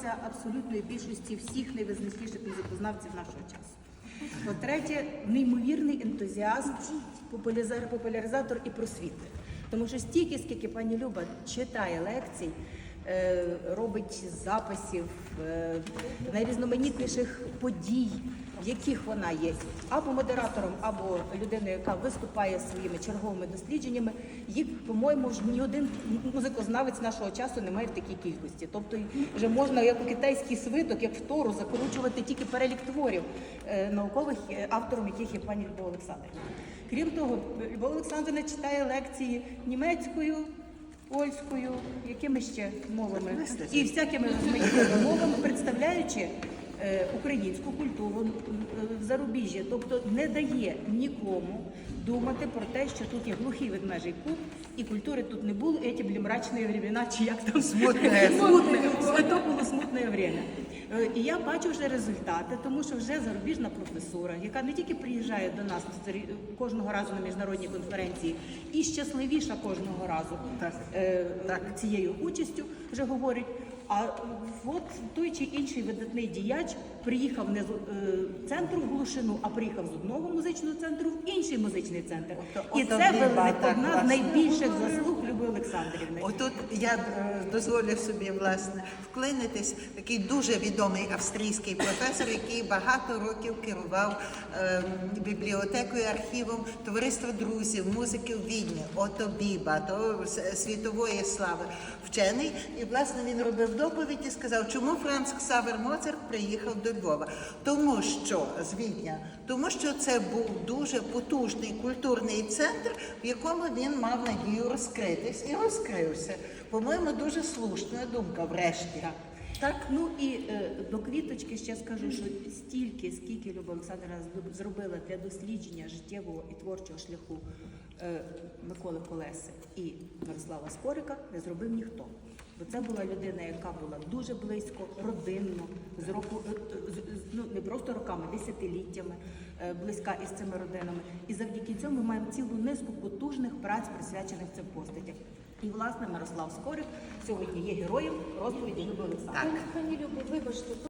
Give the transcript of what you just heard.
праця абсолютної більшості всіх найвизначніших музикознавців нашого часу. По-третє, неймовірний ентузіазм, популяриза- популяризатор і просвіти. Тому що стільки, скільки пані Люба читає лекцій, робить записів е, найрізноманітніших подій, в яких вона є або модератором, або людиною, яка виступає своїми черговими дослідженнями, їх, по-моєму, ж ні один музикознавець нашого часу не має в такій кількості. Тобто вже можна, як у китайський свиток, як в Тору, закручувати тільки перелік творів е, наукових, е, автором яких є пані Любов Олександрівна. Крім того, Любов Олександрівна читає лекції німецькою, польською, якими ще мовами? І всякими мовами, представляючи українську культуру е, в зарубіжжі, тобто не дає нікому думати про те, що тут є глухий ведмежий кут, і культури тут не було, і ті були мрачні времена, чи як там Смутне. смутне, то було смутне время. Е, І я бачу вже результати, тому що вже зарубіжна професура, яка не тільки приїжджає до нас кожного разу на міжнародні конференції, і щасливіша кожного разу Так. е, Так. цією участю вже говорить. А от той чи інший видатний діяч приїхав не з е, центру в Глушину, а приїхав з одного музичного центру в інший музичний центр. Ото- І ото це так, одна з власне. найбільших заслуг Люби Олександрівни. Отут я е, дозволю собі власне вклинитись. Такий дуже відомий австрійський професор, який багато років керував е, бібліотекою, архівом товариства друзів, музики в Відні, Ото Біба, то світової слави вчений. І власне він робив доповідь і сказав, чому Франц Ксавер Моцарт приїхав до Львова. Тому що з Відня, тому що це був дуже потужний культурний центр, в якому він мав надію розкритись і розкрився. По-моєму, дуже слушна думка, врешті. Так. Ну і е, до квіточки ще скажу, що стільки, скільки Люба Олександра зроб- зробила для дослідження життєвого і творчого шляху е, Миколи Колеси і Мирослава Скорика, не зробив ніхто. Бо це була людина, яка була дуже близько, родинно, з року е, з- просто роками, десятиліттями е, близька із цими родинами. І завдяки цьому ми маємо цілу низку потужних праць, присвячених цим постатям. І власне Мирослав Скорик сьогодні є героєм розповіді Люби Олександрівни. Так. Пані Любо, вибачте,